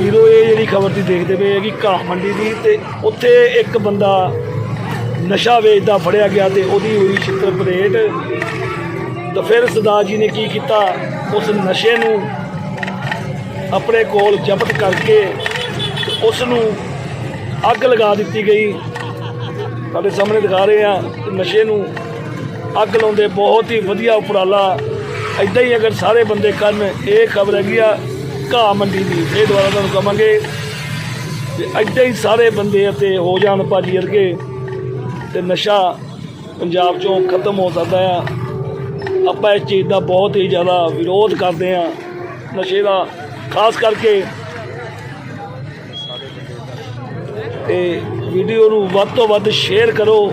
Hero ਇਹ ਜਿਹੜੀ ਖਬਰ ਤੁਸੀਂ ਦੇਖਦੇ ਪਏ ਹੈ ਕਿ ਘਾਹ ਮੰਡੀ ਦੀ ਤੇ ਉੱਥੇ ਇੱਕ ਬੰਦਾ ਨਸ਼ਾ ਵੇਚਦਾ ਫੜਿਆ ਗਿਆ ਤੇ ਉਹਦੀ ਹੋਈ ਛਿੱਤਰ ਪਰੇਡ ਤਾਂ ਫਿਰ ਸਰਦਾਰ ਜੀ ਨੇ ਕੀ ਕੀਤਾ? ਉਸ ਨਸ਼ੇ ਨੂੰ ਆਪਣੇ ਕੋਲ ਜ਼ਬਤ ਕਰਕੇ ਉਸ ਨੂੰ ਅੱਗ ਲਗਾ ਦਿੱਤੀ ਗਈ। ਤੁਹਾਡੇ ਸਾਹਮਣੇ ਦਿਖਾ ਰਹੇ ਆ ਨਸ਼ੇ ਨੂੰ ਅੱਗ ਲਾਉਂਦੇ ਬਹੁਤ ਹੀ ਵਧੀਆ ਉਪਰਾਲਾ। ਇਦਾਂ ਹੀ ਅਗਰ ਸਾਰੇ ਬੰਦੇ ਕਰਨ, ਇਹ ਖਬਰ ਹੈਗੀ ਆ ਘਾਹ ਮੰਡੀ ਦੀ ਇਹ ਦੁਆਰਾ ਤੁਹਾਨੂੰ ਕਵਾਂਗੇ ਤੇ ਇਦਾਂ ਹੀ ਸਾਰੇ ਬੰਦੇ ਅਤੇ ਹੋ ਜਾਣ ਭਾਜੀ ਵਰਗੇ ਤੇ ਨਸ਼ਾ ਪੰਜਾਬ ਚੋਂ ਖਤਮ ਹੋ ਸਕਦਾ ਆ। ਆਪਾਂ ਇਸ ਚੀਜ਼ ਦਾ ਬਹੁਤ ਹੀ ਜ਼ਿਆਦਾ ਵਿਰੋਧ ਕਰਦੇ ਆ ਨਸ਼ੇ ਦਾ, ਖਾਸ ਕਰਕੇ ਤੇ ਵੀਡੀਓ ਨੂੰ ਵੱਧ ਤੋਂ ਵੱਧ ਸ਼ੇਅਰ ਕਰੋ।